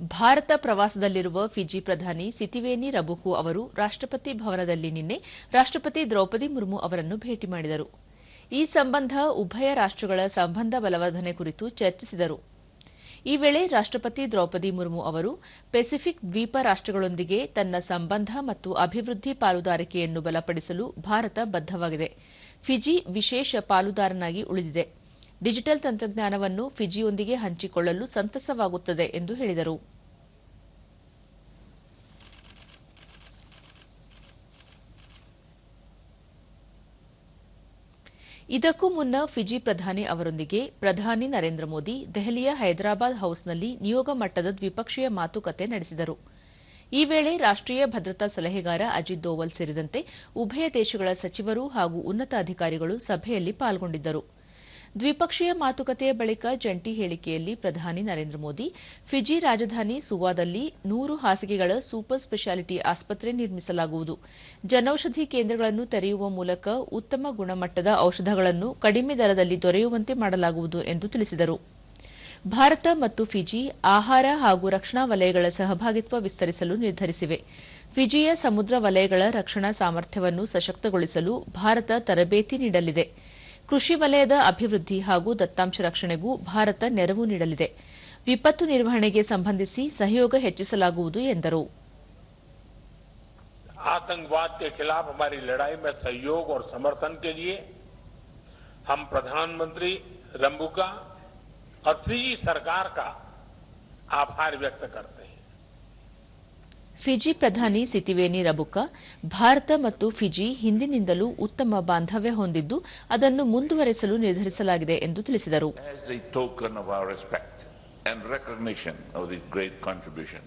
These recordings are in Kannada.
ಭಾರತ ಪ್ರವಾಸದಲ್ಲಿರುವ ಫಿಜಿ ಪ್ರಧಾನಿ ಸಿತಿವೇನಿ ರಬುಕು ಅವರು ರಾಷ್ಟ್ರಪತಿ ಭವನದಲ್ಲಿ ನಿನ್ನೆ ರಾಷ್ಟ್ರಪತಿ ದ್ರೌಪದಿ ಮುರ್ಮು ಅವರನ್ನು ಭೇಟಿ ಮಾಡಿದರು. ಈ ಸಂಬಂಧ ಉಭಯ ರಾಷ್ಟ್ರಗಳ ಸಂಬಂಧ ಬಲವರ್ಧನೆ ಕುರಿತು ಚರ್ಚಿಸಿದರು. ಈ ವೇಳೆ ರಾಷ್ಟ್ರಪತಿ ದ್ರೌಪದಿ ಮುರ್ಮು ಅವರು ಪೆಸಿಫಿಕ್ ದ್ವೀಪ ರಾಷ್ಟ್ರಗಳೊಂದಿಗೆ ತನ್ನ ಸಂಬಂಧ ಮತ್ತು ಅಭಿವೃದ್ಧಿ ಪಾಲುದಾರಿಕೆಯನ್ನು ಬಲಪಡಿಸಲು ಭಾರತ ಬದ್ದವಾಗಿದೆ ಫಿಜಿ ವಿಶೇಷ ಪಾಲುದಾರನಾಗಿ ಉಳಿದಿದೆ. ಡಿಜಿಟಲ್ ತಂತ್ರಜ್ಞಾನವನ್ನು ಫಿಜಿಯೊಂದಿಗೆ ಹಂಚಿಕೊಳ್ಳಲು ಸಂತಸವಾಗುತ್ತದೆ ಎಂದು ಹೇಳಿದರು. ಇದಕ್ಕೂ ಮುನ್ನ ಫಿಜಿ ಪ್ರಧಾನಿ ಅವರೊಂದಿಗೆ ಪ್ರಧಾನಿ ನರೇಂದ್ರ ಮೋದಿ ದೆಹಲಿಯ ಹೈದರಾಬಾದ್ ಹೌಸ್ನಲ್ಲಿ ನಿಯೋಗ ಮಟ್ಟದ ದ್ವಿಪಕ್ಷೀಯ ಮಾತುಕತೆ ನಡೆಸಿದರು. ಈ ವೇಳೆ ರಾಷ್ಟ್ರೀಯ ಭದ್ರತಾ ಸಲಹೆಗಾರ ಅಜಿತ್ ದೋವಲ್ ಸೇರಿದಂತೆ ಉಭಯ ದೇಶಗಳ ಸಚಿವರು ಹಾಗೂ ಉನ್ನತ ಅಧಿಕಾರಿಗಳು ಸಭೆಯಲ್ಲಿ ಪಾಲ್ಗೊಂಡಿದ್ದರು. ದ್ವಿಪಕ್ಷೀಯ ಮಾತುಕತೆಯ ಬಳಿಕ ಜಂಟಿ ಹೇಳಿಕೆಯಲ್ಲಿ ಪ್ರಧಾನಿ ನರೇಂದ್ರ ಮೋದಿ, ಫಿಜಿ ರಾಜಧಾನಿ ಸುವಾದಲ್ಲಿ ನೂರು ಹಾಸಿಗೆಗಳ ಸೂಪರ್ ಸ್ಪೆಷಾಲಿಟಿ ಆಸ್ಪತ್ರೆ ನಿರ್ಮಿಸಲಾಗುವುದು. ಜನೌಷಧಿ ಕೇಂದ್ರಗಳನ್ನು ತೆರೆಯುವ ಮೂಲಕ ಉತ್ತಮ ಗುಣಮಟ್ಟದ ಔಷಧಗಳನ್ನು ಕಡಿಮೆ ದರದಲ್ಲಿ ದೊರೆಯುವಂತೆ ಮಾಡಲಾಗುವುದು ಎಂದು ತಿಳಿಸಿದರು. ಭಾರತ ಮತ್ತು ಫಿಜಿ ಆಹಾರ ಹಾಗೂ ರಕ್ಷಣಾ ವಲಯಗಳ ಸಹಭಾಗಿತ್ವ ವಿಸ್ತರಿಸಲು ನಿರ್ಧರಿಸಿವೆ. ಫಿಜಿಯ ಸಮುದ್ರ ವಲಯಗಳ ರಕ್ಷಣಾ ಸಾಮರ್ಥ್ಯವನ್ನು ಸಶಕ್ತಗೊಳಿಸಲು ಭಾರತ ತರಬೇತಿ ನೀಡಲಿದೆ. ಕೃಷಿ ವಲಯದ ಅಭಿವೃದ್ಧಿ ಹಾಗೂ ದತ್ತಾಂಶ ರಕ್ಷಣೆಗೂ ಭಾರತ ನೆರವು ನೀಡಲಿದೆ ವಿಪತ್ತು ನಿರ್ವಹಣೆಗೆ ಸಂಬಂಧಿಸಿ ಸಹಯೋಗ ಹೆಚ್ಚಿಸಲಾಗುವುದು ಎಂದರು आतंकवाद के खिलाफ हमारी लड़ाई में सहयोग और समर्थन के लिए हम प्रधानमंत्री रंबुका और फिजी सरकार का आभार व्यक्त करते हैं ಫಿಜಿ ಪ್ರಧಾನಿ ಸಿತಿವೇನಿ ರಬುಕ ಭಾರತ ಮತ್ತು ಫಿಜಿ ಹಿಂದಿನಿಂದಲೂ ಉತ್ತಮ ಬಾಂಧವ್ಯ ಹೊಂದಿದ್ದು ಅದನ್ನು ಮುಂದುವರೆಸಲು ನಿರ್ಧರಿಸಲಾಗಿದೆ ಎಂದು ತಿಳಿಸಿದರು as a token of our respect and recognition of this great contribution.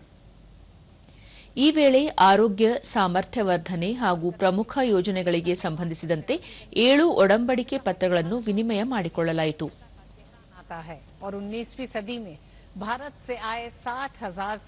ಈ ವೇಳೆ ಆರೋಗ್ಯ ಸಾಮರ್ಥ್ಯ ವರ್ಧನೆ ಹಾಗೂ ಪ್ರಮುಖ ಯೋಜನೆಗಳಿಗೆ ಸಂಬಂಧಿಸಿದಂತೆ ಏಳು ಒಡಂಬಡಿಕೆ ಪತ್ರಗಳನ್ನು ವಿನಿಮಯ ಮಾಡಿಕೊಳ್ಳಲಾಯಿತು आता है और 19वीं सदी में भारत से आए साठ हजार से